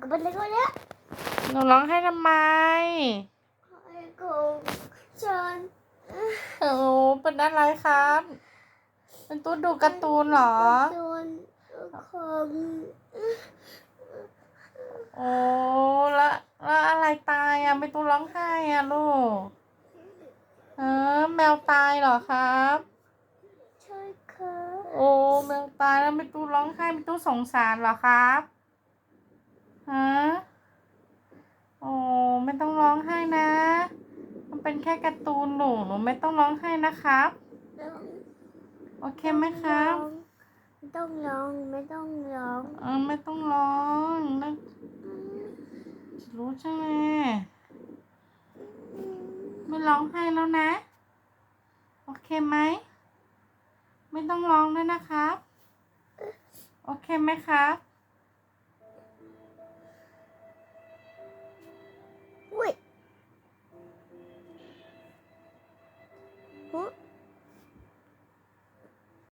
ก็เป็นเล็กๆเนี่ยหนูร้องไห้ทำไมไอ้ของฉันโอ้เป็นอะไรครับ เป็นตู้ดูการ์ตูนเหรอโดนของโอ้แล้วแล้วอะไรตายอะไม่ตู้ร้องไห้อะลูกเออแมวตายเหรอครับใช่ค่ะโอ้แมวตายแล้วไม่ตู้ร้องไห้ไม่ตู้สงสารเหรอครับ ฮะโอ้ไม่ต้องร้องไห้นะ มันเป็นแค่การ์ตูนหนูหนูไม่ต้องร้องไห้นะครับ โอเคไหมครับ ไม่ต้องร้องไม่ต้องร้องเออไม่ต้องร้องนะรู้ใช่ไหมไม่ร้องไห้แล้วนะ โอเคไหม ไม่ต้องร้องด้วยนะครับ โอเคไหมครับ